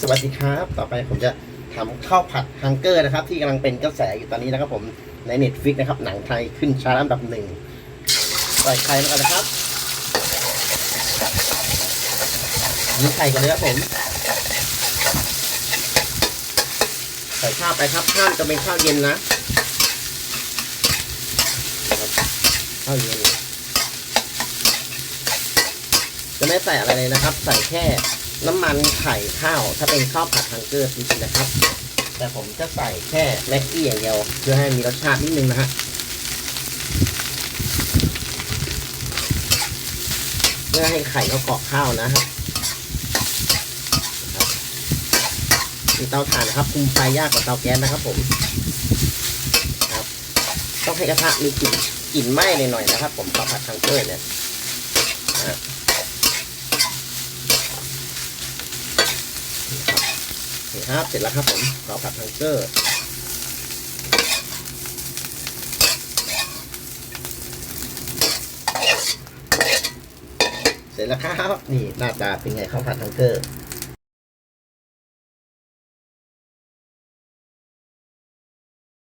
สวัสดีครับ ต่อไปผมจะทำข้าวผัดฮังเกอร์นะครับ ที่กำลังเป็นกระแสอยู่ตอนนี้นะครับผมในเน็ตฟิกนะครับ หนังไทยขึ้นชาร์ตอันดับหนึ่งใส่ไข่มากันนะครับนี่ไข่กันเลยครับผม ใส่ข้าวไปครับข้าวจะเป็นข้าวเย็นนะข้าวเย็นจะไม่ใส่อะไรเลยนะครับ ใส่แค่ น้ำมันไข่ข้าว ถ้าเป็นข้าวผัดฮังเกอร์จริงๆนะครับ แต่ผมจะใส่แค่แม็กกี้อย่างเดียว เพื่อให้มีรสชาตินิดนึงนะฮะเพื่อให้ไข่เขาเกาะข้าวนะครับครับมีเตาถ่านนะครับคุมไฟยากกว่าเตาแก๊สนะครับ ผมครับต้องให้กระทะมีกลิ่นกลิ่นไหม้หน่อยๆนะครับ ผมข้าวผัดฮังเกอร์เนี่ยอะ นี่ครับ เสร็จแล้วครับผมข้าวผัดฮังเกอร์เสร็จแล้วครับ นี่หน้าตาเป็นไงข้าวผัดฮังเกอร์